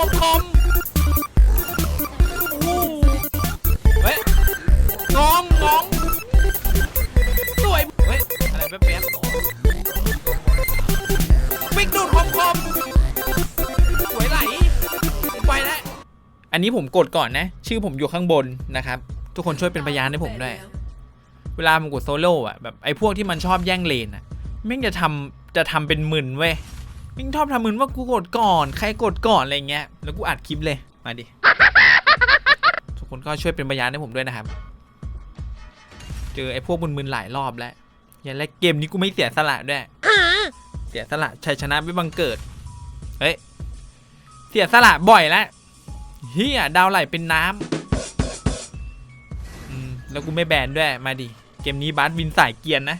คมคมโอ้เฮ้ยงองงองสวยเฮ้ยอะไรแป๊บๆวิกดูดคมคมสวยไหลไปแล้วอันนี้ผมกดก่อนนะ ชื่อผมอยู่ข้างบนนะครับ ทุกคนช่วยเป็นพยานให้ผมด้วย เวลามันกดโซโล่อะแบบไอ้พวกที่มันชอบแย่งเลนอะแม่งจะทำจะทำเป็นหมึนเว้ย แม่งชอบทำมึนว่ากูกดก่อน ใครกดก่อนอะไรเงี้ย แล้วกูอัดคลิปเลย มาดิ ทุกคนก็ช่วยเป็นพยานให้ผมด้วยนะครับ เจอไอ้พวกมึนๆหลายรอบแล้ว อย่าและเกมนี้กูไม่เสียสละด้วย เสียสละชัยชนะไม่บังเกิด เฮ้ย เสียสละบ่อยแล้วเฮียดาวไหลเป็นน้ำ อืม แล้วกูไม่แบนด้วย มาดิ เกมนี้บาสวินสายเกียนนะ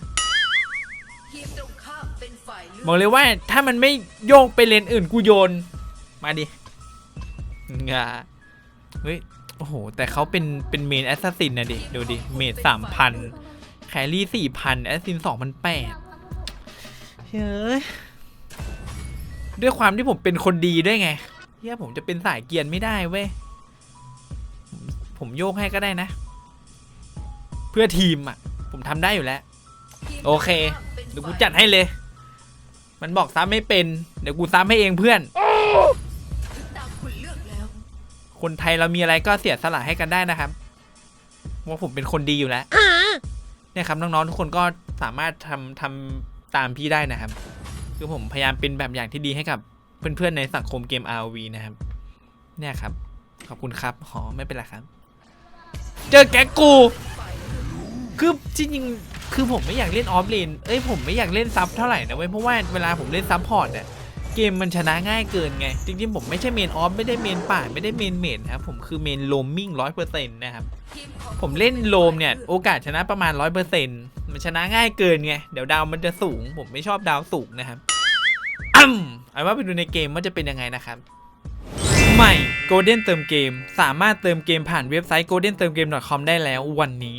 บอกเลยว่าถ้ามันไม่โยกไปเลนอื่นกูโยน มาดิงาเฮ้ย โอ้โห แต่เขาเป็นเป็นเมนแอสซัสซินนะดิ ดูดิ เมนสามพันแครี่สี่พันแอสซินสองพันแปดเฮ้ย ด้วยความที่ผมเป็นคนดีด้วยไงเฮียผมจะเป็นสายเกียนไม่ได้เว้ย ผมโยกให้ก็ได้นะ เพื่อทีมอะ ผมทำได้อยู่แล้ว โอเคเดี๋ยวกูจัดให้เลย มันบอกซ้ำไม่เป็น เดี๋ยวกูซ้ำให้เองเพื่อน คนไทยเรามีอะไรก็เสียสละให้กันได้นะครับว่าผมเป็นคนดีอยู่แล้วเนี่ยครับน้องๆทุกคนก็สามารถทำทำตามพี่ได้นะครับ คือผมพยายามเป็นแบบอย่างที่ดีให้กับเพื่อนๆในสังคมเกม RV นะครับ เนี่ยครับ ขอบคุณครับหอไม่เป็นไรครับ เจอแก๊กกู คือจริง คือผมไม่อยากเล่นออฟเลนเอ้ยผมไม่อยากเล่นซับเท่าไหร่นะเว้ยเพราะว่าเวลาผมเล่นซับพอร์ตเนี่ยเกมมันชนะง่ายเกินไง จริงๆ ผมไม่ใช่เมนออฟไม่ได้เมนป่าไม่ได้เมนเมนะครับผมคือเมนโลมมิ่งร้อยเปอร์เซ็นต์นะครับ ผมเล่นโลมเนี่ย โอกาสชนะประมาณร้อยเปอร์เซ็นต์มันชนะง่ายเกินไง เดี๋ยวดาวมันจะสูง ผมไม่ชอบดาวสูงนะครับอ้ำเอาว่าไปดูในเกมว่าจะเป็นยังไงนะครับ ใหม่ Golden เติมเกม สามารถเติมเกมผ่านเว็บไซต์ golden เติมเกม .com ได้แล้ววันนี้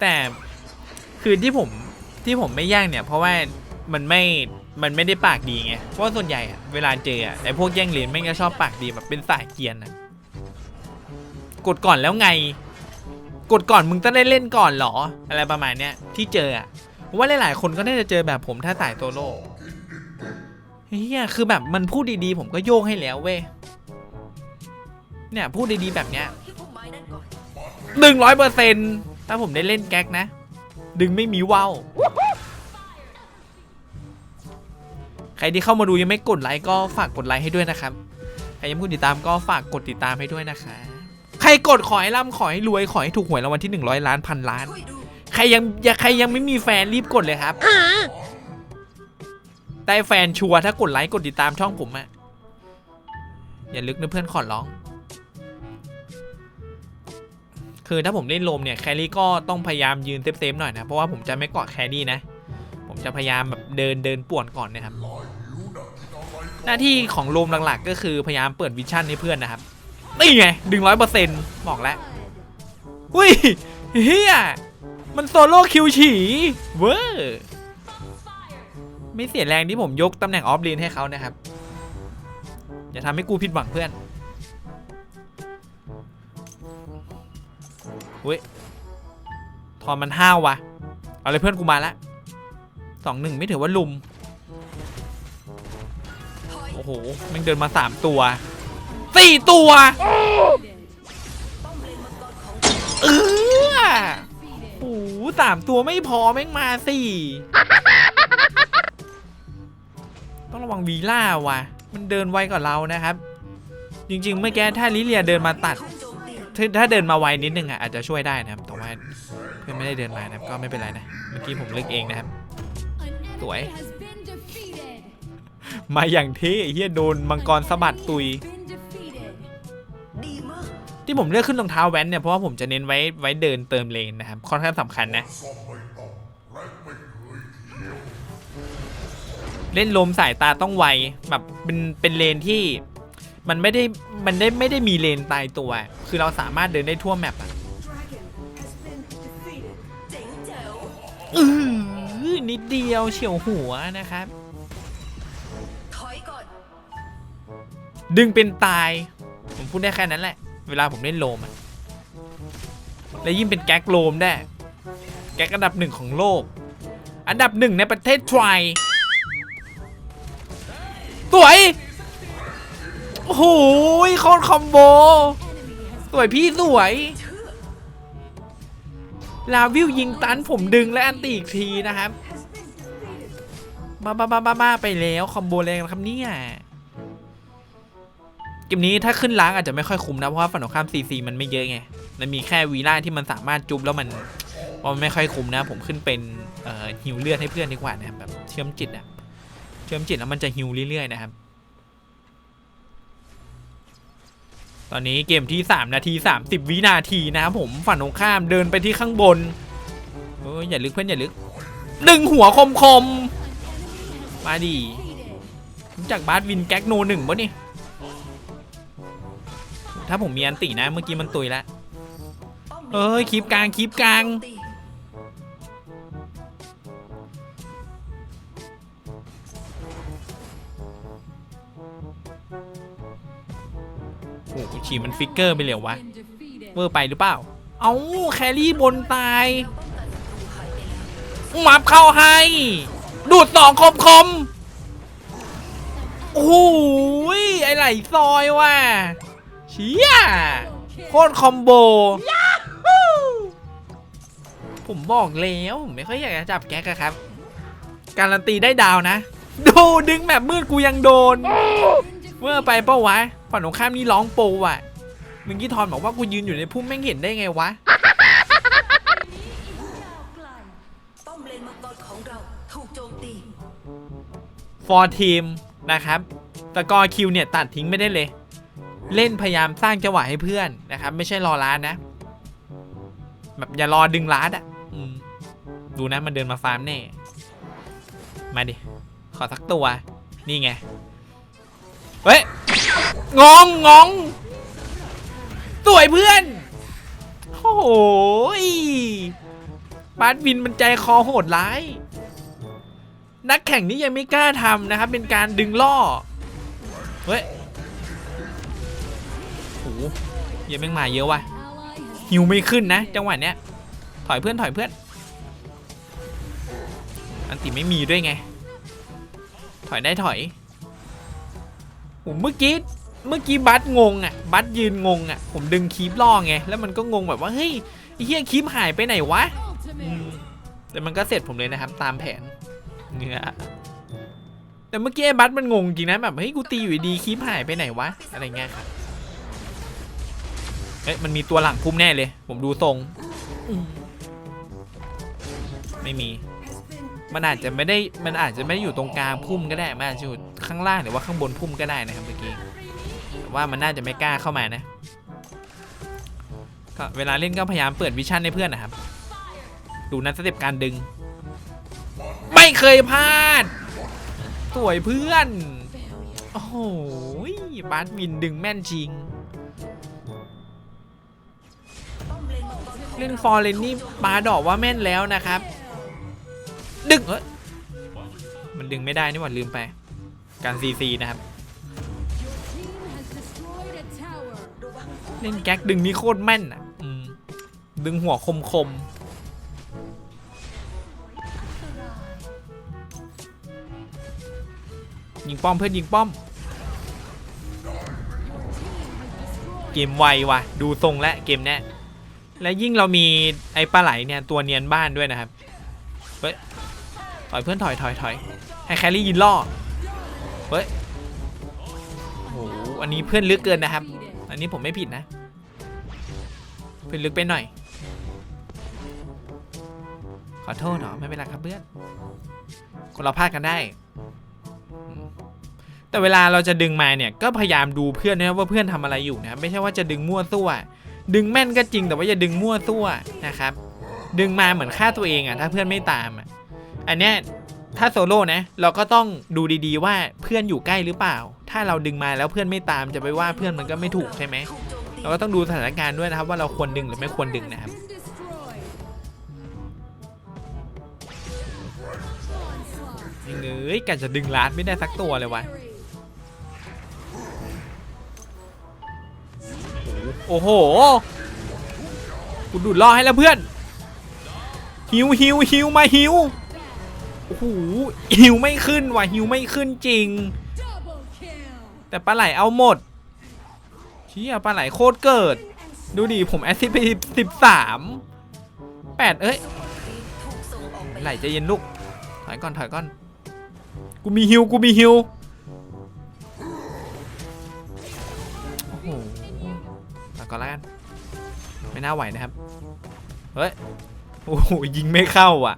แต่คือที่ผมที่ผมไม่ย่างเนี่ย เพราะว่ามันไม่มันไม่ได้ปากดีไง เพราะว่าส่วนใหญ่อะเวลาเจออะไอพวกแย่งเหรียญไม่งก็ชอบปากดีแบบเป็นสายเกียนอะกดก่อนแล้วไง กดก่อนมึงต้องได้เล่นก่อนเหรอ อะไรประมาณเนี้ยที่เจออะว่าหลายๆคนก็น่าจะเจอแบบผมถ้าสายโตโล่เฮียคือแบบมันพูดดีๆ ผมก็โยกให้แล้วเว้ยเนี่ยพูดดีๆแบบเนี้ยหนึ่งร้อยเปอร์เซ็น ถ้าผมได้เล่นแก๊กนะ ดึงไม่มีว่าวใครที่เข้ามาดูยังไม่กดไลค์ก็ฝากกดไลค์ให้ด้วยนะครับ ใครยังไม่กดติดตามก็ฝากกดติดตามให้ด้วยนะคะ ใครกดขอให้ร่ำขอให้รวยขอให้ถูกหวยรางวัลที่ 100 ล้านพันล้าน ใครยังยใครยังไม่มีแฟนรีบกดเลยครับได้แฟนชัวร์ถ้ากดไลค์กดติดตามช่องผมอะอย่าลึกนะเพื่อนขอร้อง คือถ้าผมเล่นลมเนี่ยแครี่ก็ต้องพยายามยืนเซฟๆหน่อยนะ เพราะว่าผมจะไม่เกาะแครี่นะ ผมจะพยายามแบบเดินเดินป่วนก่อนนะครับ หน้าที่ของลมหลักๆ ก็คือพยายามเปิดวิชั่นให้เพื่อนนะครับ นี่ไงดึงร้อยเปอร์เซ็นต์บอกแล้วอุ้ยเฮียมันโซโล่คิวฉีเวอร์ไม่เสียแรงที่ผมยกตำแหน่งออฟเลนให้เขานะครับ อย่าทำให้กูผิดหวังเพื่อน อุ้ยทอนมันห้าววะเอาเลยเพื่อนกูมาละสองหนึ่งไม่ถือว่าลุม โอ้โหมันเดินมาสามตัวสี่ตัวเองเออโอ้โหสามตัวไม่พอแม่งมาสี่ต้องระวังวีล่าว่ะ มันเดินไวกว่าเรานะครับ จริงๆเมื่อกี้ถ้าลิเลียเดินมาตัด ถ,ถ้าเดินมาไวนิดนึงอะอาจจะช่วยได้นะครับแต่ว่าเพื่อนไม่ได้เดินมานะครับก็ไม่เป็นไรนะเมื่อกี้ผมเลือกเองนะครับ An enemy Tuổi. has been defeated. มาอย่างเท่เฮียโดนมังกรสะบัดตุย ที่ผมเลือกขึ้นรองเท้าแว้นเนี่ยเพราะว่าผมจะเน้นไว้ไว้เดินเติมเลนนะครับค่อนข้างสำคัญนะเล่นลมสายตาต้องไวแบบเป็นเป็นเลนที่ มันไม่ได้มันได้ไม่ได้มีเลนตายตัว คือเราสามารถเดินได้ทั่วแมปอะเอือนิดเดียวเฉียวหัวนะครับ ดึงเป็นตาย ผมพูดได้แค่นั้นแหละ เวลาผมเล่นโลมอะและยิ่งเป็นแก๊กโลมได้ แก๊กอันดับหนึ่งของโลก อันดับหนึ่งในประเทศไทยสวย โอ้โหโคตรคอมโบ สวยพี่สวย ลาวิวยิงตันผมดึงและอันตีอีกทีนะครับบ้าบ้าบ้าบ้าบ้าไปแล้วคอมโบแรงนะครับเนี่ยเกมนี้ถ้าขึ้นล้างอาจจะไม่ค่อยคุ้มนะ เพราะว่าฝั่งตรงข้ามซีซีมันไม่เยอะไง มันมีแค่วีล่าที่มันสามารถจุบแล้วมันมันไม่ค่อยคุ้มนะ ผมขึ้นเป็นเอ่อฮิวเลือดให้เพื่อนดีกว่านะครับแบบเชื่อมจิตอะเชื่อมจิตแล้วมันจะฮิวเรื่อยๆนะครับ ตอนนี้เกมที่ 3 นาที 30 วินาทีนะครับผมฝั่งตรงข้ามเดินไปที่ข้างบนเอ้ยอย่าลึกเพื่อนอย่าลึกดึงหัวคมคมๆมาดีรู้จักบาสวินแก๊กโนหนึ่งปะนี่ถ้าผมมีอันตีนะเมื่อกี้มันตุยแล้วเอ้ยคลิปกลางคลิปกลาง ฉีมันฟิกเกอร์ไปเร็ววะเวอร์ไปหรือเปล่า เอาแครี่บนตายหมับเข้าให้ ดูดสองคมคมโอ้ยไอไหลซอยว่ะเชี่ยโคตรคอมโบผมบอกแล้วไม่ค่อยอยากจะจับแก๊กอะครับ การันตีได้ดาวนะ ดูดึงแบบมืดกูยังโดน เมื่อไปเป้าวะฝั่งตรงข้ามนี่ร้องโปรว่ะมึงกี้ทอนบอกว่ากูยืนอยู่ในพุ่มแม่งเห็นได้ไงวะป้อมเลนมังกรของเราถูกโจมตีฟอร์ทีมนะครับสกอร์คิวเนี่ยตัดทิ้งไม่ได้เลย เล่นพยายามสร้างจังหวะให้เพื่อนนะครับ ไม่ใช่รอล้านนะ แบบอย่ารอดึงล้านอะอืมดูนะมันเดินมาฟาร์มแน่ มาดิ ขอสักตัว นี่ไง เฮ้ยงงงงสวยเพื่อน โอ้โหยบาสวินมันใจคอโหดร้าย นักแข่งนี่ยังไม่กล้าทำนะครับ เป็นการดึงล่อ เฮ้ยโหยังแม่งมาเยอะว่ะฮิวไม่ขึ้นนะ จังหวะเนี้ย ถอยเพื่อนถอยเพื่อน อันติไม่มีด้วยไง ถอยได้ถอย โหเมื่อกี้เมื่อกี้บัสงงอะบัสยืนงงอะผมดึงคีบล่อไงแล้วมันก็งงแบบว่าเฮ้ยไอ้เฮียคีบหายไปไหนวะแต่มันก็เสร็จผมเลยนะครับ ตามแผนเนื้อแต่เมื่อกี้ไอ้บัสมันงงจริงนะแบบเฮ้ยกูตีอยู่ดีคลิปหายไปไหนวะอะไรเงี้ยครับเฮ้ยมันมีตัวหลังพุ่มแน่เลย ผมดูทรงไม่มี มันอาจจะไม่ได้มันอาจจะไม่ได้อยู่ตรงกลางพุ่มก็ได้มันอาจจะอยู่ข้างล่างหรือว่าข้างบนพุ่มก็ได้นะครับเมื่อกี้แต่ว่ามันน่าจะไม่กล้าเข้ามานะก็เวลาเล่นก็พยายามเปิดวิชั่นให้เพื่อนนะครับ ดูนะสเต็ปการดึง ไม่เคยพลาดสวยเพื่อน โอ้โหบาสวินดึงแม่นจริง เล่นฟอร์เรนนี่ปาดอกว่าแม่นแล้วนะครับ ดึงเอ้ยมันดึงไม่ได้นี่หว่าลืมไป การซีซีนะครับ เล่นแก๊กดึงนี่โคตรแม่นอะดึงหัวคมคมยิงป้อมเพื่อนยิงป้อม เกมไวว่ะ ดูทรงและเกมเนี้ยและยิ่งเรามีไอ้ปลาไหลเนี่ยตัวเนียนบ้านด้วยนะครับ ถอยเพื่อนถอยถอยถอยให้แครี่ยินล่อเฮ้ยโอ้โหอันนี้เพื่อนลึกเกินนะครับ อันนี้ผมไม่ผิดนะ เพื่อนลึกไปหน่อย ขอโทษเนาะไม่เป็นไรครับเพื่อนคนเราพลาดกันได้ แต่เวลาเราจะดึงมาเนี่ยก็พยายามดูเพื่อนนะว่าเพื่อนทำอะไรอยู่นะไม่ใช่ว่าจะดึงมั่วซั่วดึงแม่นก็จริงแต่ว่าอย่าดึงมั่วซั่วนะครับ ดึงมาเหมือนฆ่าตัวเองอะถ้าเพื่อนไม่ตามอะ อันเนี้ยถ้าโซโล่นะ เราก็ต้องดูดีๆว่าเพื่อนอยู่ใกล้หรือเปล่า ถ้าเราดึงมาแล้วเพื่อนไม่ตามจะไปว่าเพื่อนมันก็ไม่ถูกใช่ไหม เราก็ต้องดูสถานการณ์ด้วยนะครับ ว่าเราควรดึงหรือไม่ควรดึงนะครับยิงเอ้ยกันจะดึงลาดไม่ได้สักตัวเลยวะ โอ้โห กูดูดล่อให้แล้วเพื่อนฮิวฮิวฮิวมาฮิว โอ้โหฮิวไม่ขึ้นว่ะฮิวไม่ขึ้นจริง แต่ปลาไหลเอาหมดเชี่ยปลาไหลโคตรเกิด ดูดิผมแอซิไปสิบสามแปดเอ้ยไหลใจเย็นลูกถอยก่อนถอยก่อน กูมีฮิวกูมีฮิวโอ้โหมาก่อนแล้วกันไม่น่าไหวนะครับ เฮ้ย โอ้โหยิงไม่เข้าอะ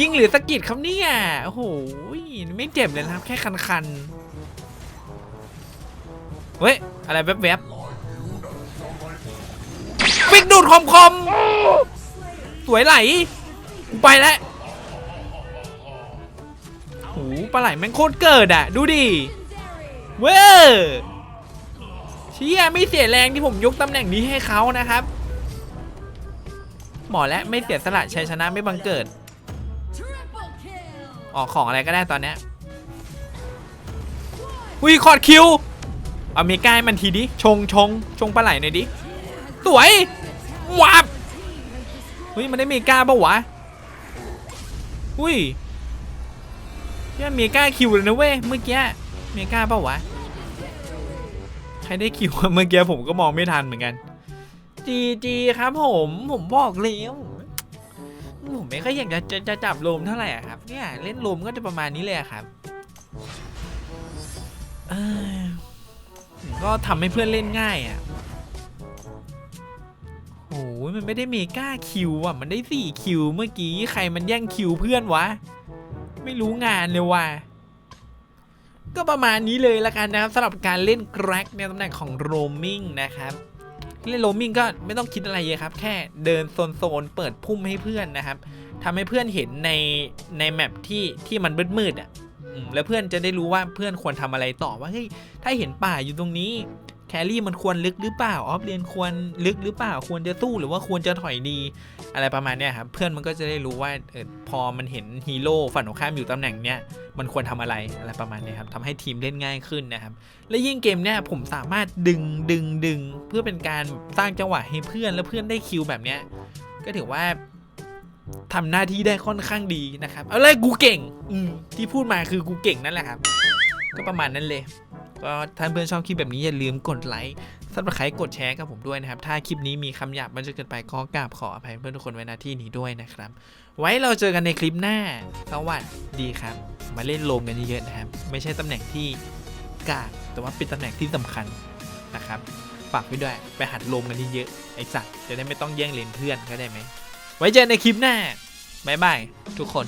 ยิงหรือสะกิดครับเนี่ยโอ้โหไม่เจ็บเลยนะครับ แค่คันๆ เฮ้ย อะไรแวบๆปิกดูดคอมคอมๆสวยไหลไปแล้วโหปลาไหลแม่งโคตรเกิดอะ ดูดิเว้อเชี่ยไม่เสียแรงที่ผมยกตำแหน่งนี้ให้เขานะครับ หมอและไม่เสียสละชัยชนะไม่บังเกิด ออกของอะไรก็ได้ตอนเนี้ยอุ้ยคอร์ดคิวเอาเมก้าให้มันทีดิ ชงชงชงปลาไหลหน่อยดิ สวยวับเฮ้ยมันได้เมกาปะวะอุ้ยเหี้ยเมกาคิวเลยนะเว้ยเมื่อกี้เมกาปะวะใครได้คิวเมื่อกี้ผมก็มองไม่ทันเหมือนกัน จีจีครับผมผมบอกแล้วผมไม่ค่อยอยากจะจะจะจับลมเท่าไหร่ครับเนี่ยเล่นลมก็จะประมาณนี้เลยครับก็ทำให้เพื่อนเล่นง่ายอะโอ้ยมันไม่ได้เมกาคิวอะมันได้สี่คิวเมื่อกี้ใครมันแย่งคิวเพื่อนวะ ไม่รู้งานเลยว่ะก็ประมาณนี้เลยละกันนะครับสำหรับการเล่นแกร็กในตำแหน่งของโรมิงนะครับ เล่นโรมิงก็ไม่ต้องคิดอะไรเยอะครับ แค่เดินโซนๆเปิดพุ่มให้เพื่อนนะครับทำให้เพื่อนเห็นในในแมปที่ที่มันมืดๆอะแล้วเพื่อนจะได้รู้ว่าเพื่อนควรทำอะไรต่อว่าเฮ้ยถ้าเห็นป่าอยู่ตรงนี้ แครี่มันควรลึกหรือเปล่าออฟเลนควรลึกหรือเปล่า ควรจะสู้หรือว่าควรจะถอยดี อะไรประมาณเนี้ยครับเพื่อนมันก็จะได้รู้ว่าเออพอมันเห็นฮีโร่ฝั่งตรงข้ามอยู่ตำแหน่งเนี้ยมันควรทำอะไรอะไรประมาณเนี้ยครับทำให้ทีมเล่นง่ายขึ้นนะครับ และยิ่งเกมเนี้ยผมสามารถดึงดึงดึงเพื่อเป็นการสร้างจังหวะให้เพื่อนแล้วเพื่อนได้คิวแบบเนี้ยก็ถือว่าทำหน้าที่ได้ค่อนข้างดีนะครับ เอาเลยกูเก่ง อืที่พูดมาคือกูเก่งนั่นแหละครับ ก็ประมาณนั้นเลย ก็ถ้าเพื่อนชอบคลิปแบบนี้อย่าลืมกดไลค์ซับสไครต์กดแชร์กับผมด้วยนะครับ ถ้าคลิปนี้มีคำหยาบมันจะเกินไปก็กราบขออภัยเพื่อนทุกคนไว้ณที่นี้ด้วยนะครับ ไว้เราเจอกันในคลิปหน้าสวัสดีครับ มาเล่นโลมกันเยอะๆนะครับ ไม่ใช่ตำแหน่งที่กากแต่ว่าเป็นตำแหน่งที่สำคัญนะครับฝากไว้ด้วยไปหัดโลมกันเยอะๆไอสัตว์จะได้ไม่ต้องแย่งเลนเพื่อนก็ได้ไหมไว้เจอในคลิปหน้าบ๊ายบายทุกคน